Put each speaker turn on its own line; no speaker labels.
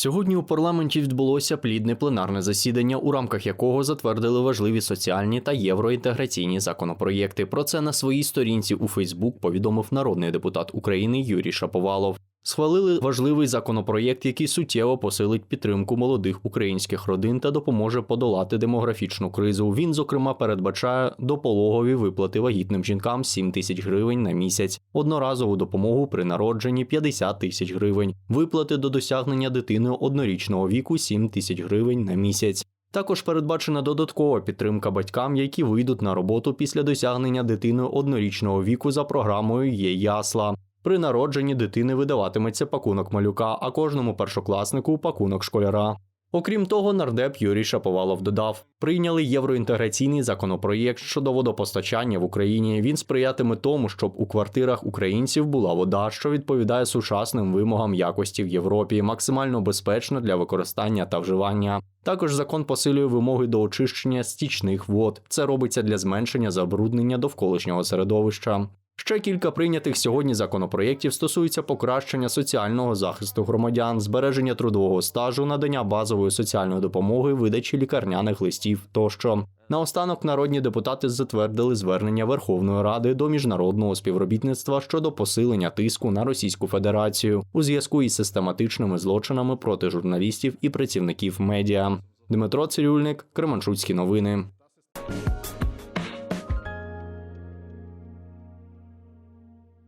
Сьогодні у парламенті відбулося плідне пленарне засідання, у рамках якого затвердили важливі соціальні та євроінтеграційні законопроєкти. Про це на своїй сторінці у Фейсбук повідомив народний депутат України Юрій Шаповалов. Схвалили важливий законопроєкт, який суттєво посилить підтримку молодих українських родин та допоможе подолати демографічну кризу. Він, зокрема, передбачає допологові виплати вагітним жінкам 7 тисяч гривень на місяць, одноразову допомогу при народженні 50 тисяч гривень, виплати до досягнення дитиною однорічного віку 7 тисяч гривень на місяць. Також передбачена додаткова підтримка батькам, які вийдуть на роботу після досягнення дитиною однорічного віку за програмою «Є ясла». При народженні дитини видаватиметься пакунок малюка, а кожному першокласнику пакунок школяра. Окрім того, нардеп Юрій Шаповалов додав: прийняли євроінтеграційний законопроєкт щодо водопостачання в Україні. Він сприятиме тому, щоб у квартирах українців була вода, що відповідає сучасним вимогам якості в Європі, максимально безпечна для використання та вживання. Також закон посилює вимоги до очищення стічних вод. Це робиться для зменшення забруднення довколишнього середовища. Ще кілька прийнятих сьогодні законопроєктів стосуються покращення соціального захисту громадян, збереження трудового стажу, надання базової соціальної допомоги, видачі лікарняних листів тощо. Наостанок народні депутати затвердили звернення Верховної Ради до міжнародного співробітництва щодо посилення тиску на Російську Федерацію у зв'язку із систематичними злочинами проти журналістів і працівників медіа. Дмитро Цирюльник, Кременчуцькі новини.